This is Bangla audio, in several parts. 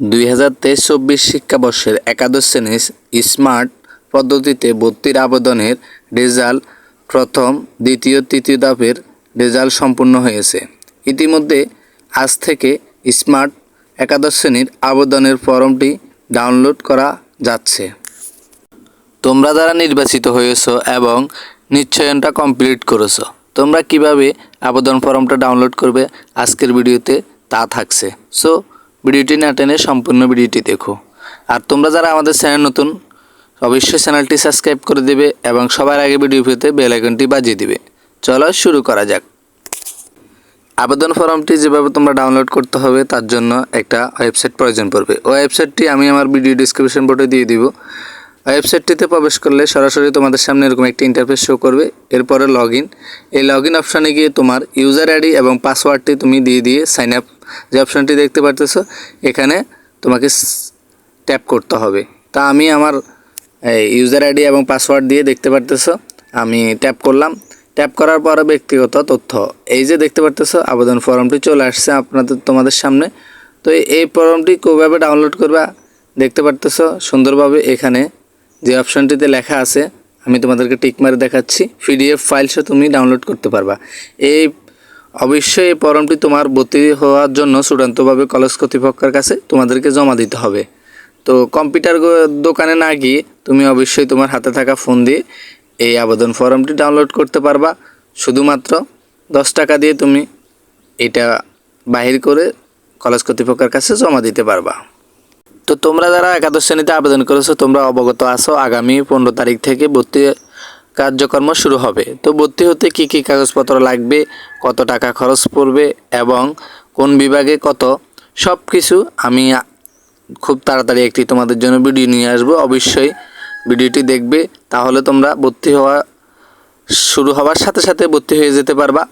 দুই হাজার তেইশ চব্বিশ শিক্ষাবর্ষের একাদশ শ্রেণির স্মার্ট পদ্ধতিতে ভর্তির আবেদনের রেজাল্ট প্রথম, দ্বিতীয়, তৃতীয় ধাপের রেজাল্ট সম্পূর্ণ হয়েছে। ইতিমধ্যে আজ থেকে স্মার্ট একাদশ শ্রেণির আবেদনের ফর্মটি ডাউনলোড করা যাচ্ছে। তোমরা যারা নির্বাচিত হয়েছো এবং নিশ্চয়নটা কমপ্লিট করেছ, তোমরা কীভাবে আবেদন ফর্মটা ডাউনলোড করবে আজকের ভিডিওতে তা থাকছে। সো ভিডিওটি না টেনে সম্পূর্ণ ভিডিওটি দেখো। আর তোমরা যারা আমাদের চ্যানেল নতুন, অবশ্যই চ্যানেলটি সাবস্ক্রাইব করে দেবে এবং সবার আগে ভিডিও পেতে বেল আইকনটি বাজিয়ে দিবে। চলো শুরু করা যাক। আবেদন ফর্মটি যেভাবে তোমরা ডাউনলোড করতে হবে, তার জন্য একটা ওয়েবসাইট প্রয়োজন পড়বে। ওয়েবসাইটটি আমি আমার ভিডিও ডিসক্রিপশন বোর্ডে দিয়ে দিব। ওয়েবসাইটটিতে প্রবেশ করলে সরাসরি তোমাদের সামনে এরকম একটি ইন্টারফেস শো করবে। এরপরে লগ এই লগ ইন অপশানে গিয়ে তোমার ইউজার আইডি এবং পাসওয়ার্ডটি তুমি দিয়ে দিয়ে সাইন আপ যে অপশানটি দেখতে পারতেছো, এখানে তোমাকে ট্যাপ করতে হবে। তা আমি আমার ইউজার আইডি এবং পাসওয়ার্ড দিয়ে দেখতে পারতেছো, আমি ট্যাপ করলাম। ট্যাপ করার পরে ব্যক্তিগত তথ্য। এই যে দেখতে পারতেছো, আবেদন ফর্মটি চলে আসছে আপনাদের, তোমাদের সামনে। তো এই ফর্মটি কীভাবে ডাউনলোড করবা, দেখতে পারতেছো, সুন্দরভাবে এখানে যে অপশানটিতে লেখা আছে, আমি তোমাদেরকে টিক মারে দেখাচ্ছি। পিডিএফ ফাইলসও তুমি ডাউনলোড করতে পারবা। এই অবশ্যই এই ফর্মটি তোমার ভর্তি হওয়ার জন্য চূড়ান্তভাবে কলেজ কর্তৃপক্ষের কাছে তোমাদেরকে জমা দিতে হবে। তো কম্পিউটার দোকানে না গিয়ে তুমি অবশ্যই তোমার হাতে থাকা ফোন দিয়ে এই আবেদন ফর্মটি ডাউনলোড করতে পারবা। শুধুমাত্র দশ টাকা দিয়ে তুমি এটা বাহির করে কলেজ কর্তৃপক্ষের কাছে জমা দিতে পারবা। তো তোমরা যারা একাদশ শ্রেণীতে আবেদন করেছ, তোমরা অবগত আছো, আগামী পনেরো তারিখ থেকে ভর্তি কার্যক্রম শুরু হবে। তো ভর্তি হতে কী কী কাগজপত্র লাগবে, কত টাকা খরচ পড়বে এবং কোন বিভাগে কত সব কিছু আমি খুব তাড়াতাড়ি একটি তোমাদের জন্য ভিডিও নিয়ে আসব। অবশ্যই ভিডিওটি দেখবে, তাহলে তোমরা ভর্তি হওয়া, শুরু হওয়ার সাথে সাথে ভর্তি হয়ে যেতে পারবা।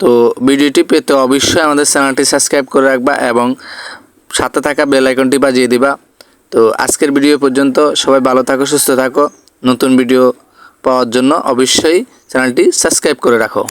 তো ভিডিওটি পেতে অবশ্যই আমাদের চ্যানেলটি সাবস্ক্রাইব করে রাখবা এবং সাথে থাকা বেল আইকনটি বাজিয়ে দিবা। তো আজকের ভিডিও পর্যন্ত সবাই ভালো থাকো, সুস্থ থাকো। নতুন ভিডিও পাওয়ার জন্য অবশ্যই চ্যানেলটি সাবস্ক্রাইব করে রাখো।